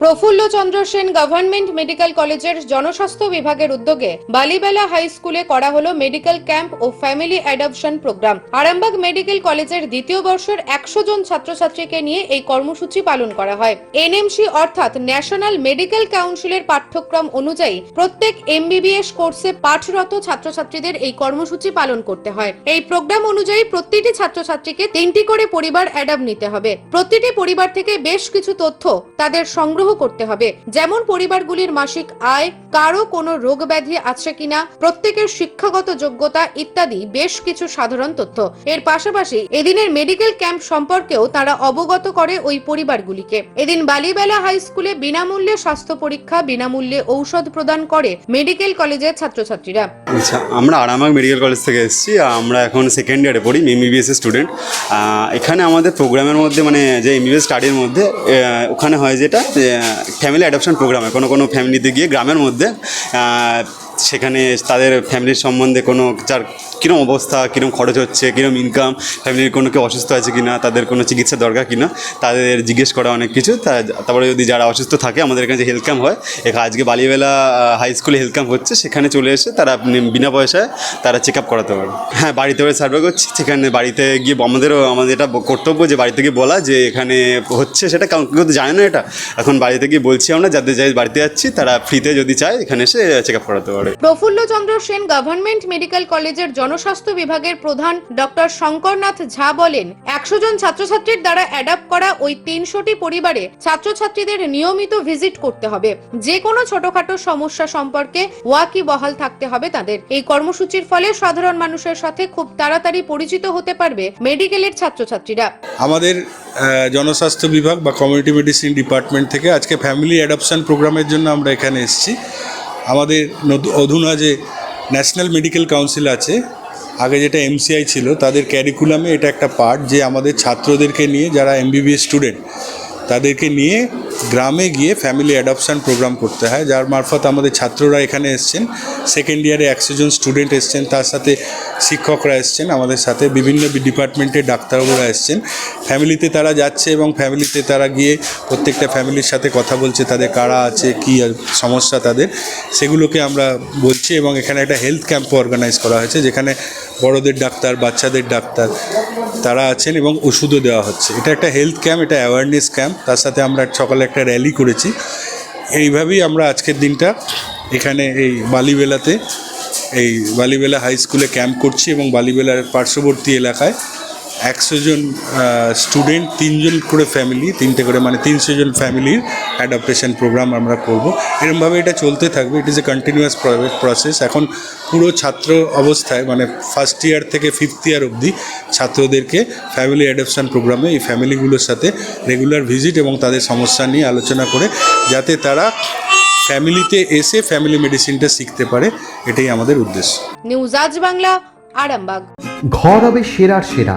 প্রফুল্ল Chandra Sen government medical কলেজের জনস্বাস্থ্য বিভাগের উদ্যোগে বালিবেলা হাই স্কুলে করা হলো মেডিকেল ক্যাম্প ও family adoption programme. Arambagh medical কলেজের দ্বিতীয় বর্ষের একশো জন ছাত্রছাত্রীকে নিয়ে এই কর্মসূচি পালন করা হয়। এনএমসি অর্থাৎ ন্যাশনাল মেডিকেল কাউন্সিলের পাঠ্যক্রম অনুযায়ী প্রত্যেক এমবিবিএস কোর্সে পাঠরত ছাত্রছাত্রীদের এই কর্মসূচি পালন করতে হয়। এই প্রোগ্রাম অনুযায়ী প্রতিটি ছাত্রছাত্রীকে তিনটি করে পরিবার অ্যাডাপ নিতে হবে। প্রতিটি পরিবার থেকে বেশ কিছু তথ্য তাদের সংগ্রহ করতে হবে। যেমন পরিবারগুলির মাসিক আয় কারও কোনো রোগ ব্যাধি আছে কিনা, প্রত্যেকের শিক্ষাগত যোগ্যতা ইত্যাদি বেশ কিছু সাধারণ তথ্য। এর পাশাপাশি এদিনের মেডিকেল ক্যাম্প সম্পর্কেও তারা অবগত করে ওই পরিবারগুলিকে। এদিন বালিবেলা হাই স্কুলে বিনামূল্যে স্বাস্থ্য পরীক্ষা, বিনামূল্যে ঔষধ প্রদান করে মেডিকেল কলেজের ছাত্রছাত্রীরা। আচ্ছা আমরা আরামাগ মেডিকেল কলেজ থেকে এসেছি। আমরা এখন সেকেন্ড ইয়ারে পড়ি এমবিবিএস স্টুডেন্ট এখানে আমাদের প্রোগ্রামের মধ্যে মানে যে এমবিবিএস স্টাডির মধ্যে ওখানে হয় যেটা ফ্যামিলি অ্যাডপশন প্রোগ্রামে কোনো কোনো ফ্যামিলিতে গিয়ে গ্রামের মধ্যে সেখানে তাদের ফ্যামিলির সম্বন্ধে কোনো যার কীরকম অবস্থা কীরকম খরচ হচ্ছে কীরকম ইনকাম ফ্যামিলির কোনো কেউ অসুস্থ আছে কিনা, তাদের কোনো চিকিৎসা দরকার কিনা, তাদের জিজ্ঞেস করা অনেক কিছু। তারপরে যদি যারা অসুস্থ থাকে, আমাদের এখানে যে হেলথ ক্যাম্প হয় এখানে আজকে বালিবেলা হাই স্কুলে হেলথ ক্যাম্প হচ্ছে, সেখানে চলে এসে তারা বিনা পয়সায় তারা চেক আপ করাতে পারে হ্যাঁ বাড়িতে বাড়ি সার্ভে করছি, সেখানে বাড়িতে গিয়ে আমাদেরও, আমাদের এটা কর্তব্য যে বাড়িতে গিয়ে বলা যে এখানে হচ্ছে সেটা কেউ তো জানে না এটা। এখন বাড়িতে গিয়ে বলছি আমরা, যাদের যাই বাড়িতে যাচ্ছি, তারা ফ্রিতে যদি চায়, এখানে এসে চেক আপ করাতে পারে। প্রফুল্ল চন্দ্র সেন গভর্নমেন্ট মেডিকেল কলেজের জনস্বাস্থ্য বিভাগের প্রধান ডক্টর শঙ্করনাথ ঝা বলেন একশো জন ছাত্রছাত্রীর দ্বারা অ্যাডাপ্ট করা ওই তিনশোটি পরিবারে ছাত্রছাত্রীদের নিয়মিত ভিজিট করতে হবে। যে কোনো ছোটখাটো সমস্যা সম্পর্কে ওয়াকি বহাল থাকতে হবে তাদের। এই কর্মসূচির ফলে সাধারণ মানুষের সাথে খুব তাড়াতাড়ি পরিচিত হতে পারবে মেডিকেলের ছাত্রছাত্রীরা। আমাদের জনস্বাস্থ্য বিভাগ বা কমিউনিটি মেডিসিন ডিপার্টমেন্ট থেকে আজকে ফ্যামিলি অ্যাডপশন প্রোগ্রামের জন্য আমরা এখানে এসেছি। আমাদের অধুনা যে ন্যাশনাল মেডিকেল কাউন্সিল আছে, আগে যেটা এমসিআই ছিল, তাদের ক্যারিকুলামে এটা একটা পার্ট যে আমাদের ছাত্রদেরকে নিয়ে যারা এমবিবিএস স্টুডেন্ট তাদেরকে নিয়ে গ্রামে গিয়ে ফ্যামিলি অ্যাডপশান প্রোগ্রাম করতে হয়, যার মারফত আমাদের ছাত্ররা এখানে এসছেন। সেকেন্ড ইয়ারে একশো জন স্টুডেন্ট এসছেন, তার সাথে শিক্ষকরা এসছেন, আমাদের সাথে বিভিন্ন ডিপার্টমেন্টের ডাক্তারবাবুরা এসছেন। ফ্যামিলিতে তারা যাচ্ছে এবং ফ্যামিলিতে তারা গিয়ে প্রত্যেকটা ফ্যামিলির সাথে কথা বলছে, তাদের কারা আছে, কী সমস্যা তাদের, সেগুলোকে আমরা বলছি এবং এখানে একটা হেলথ ক্যাম্প অর্গানাইজ করা হয়েছে, যেখানে বড়দের ডাক্তার, বাচ্চাদের ডাক্তার তারা আছেন এবং ওষুধও দেওয়া হচ্ছে। এটা একটা হেলথ ক্যাম্প এটা অ্যাওয়ারনেস ক্যাম্প তার সাথে আমরা সকালে একটা র্যালি করেছি। এইভাবেই আমরা আজকের দিনটা এখানে এই বালিবেলাতে, এই বালিবেলা হাই স্কুলে ক্যাম্প করছি এবং বালিবেলার পার্শ্ববর্তী এলাকায় একশো জন স্টুডেন্ট তিনজন করে ফ্যামিলি তিনটে করে মানে তিনশো জন ফ্যামিলির অ্যাডাপ্টেশন প্রোগ্রাম আমরা করব। এরমভাবে এটা চলতে থাকবে। It is a continuous process এখন পুরো ছাত্র অবস্থায় মানে ফার্স্ট ইয়ার থেকে ফিফথ ইয়ার অবধি ছাত্রদেরকে ফ্যামিলি অ্যাডাপশন প্রোগ্রামে এই ফ্যামিলিগুলোর সাথে রেগুলার ভিজিট এবং তাদের সমস্যা নিয়ে আলোচনা করে যাতে তারা ফ্যামিলিতে এসে ফ্যামিলি মেডিসিনটা শিখতে পারে। এটাই আমাদের উদ্দেশ্য। নিউজ আজ বাংলা আরামবাগ। ঘর হবে সেরার সেরা।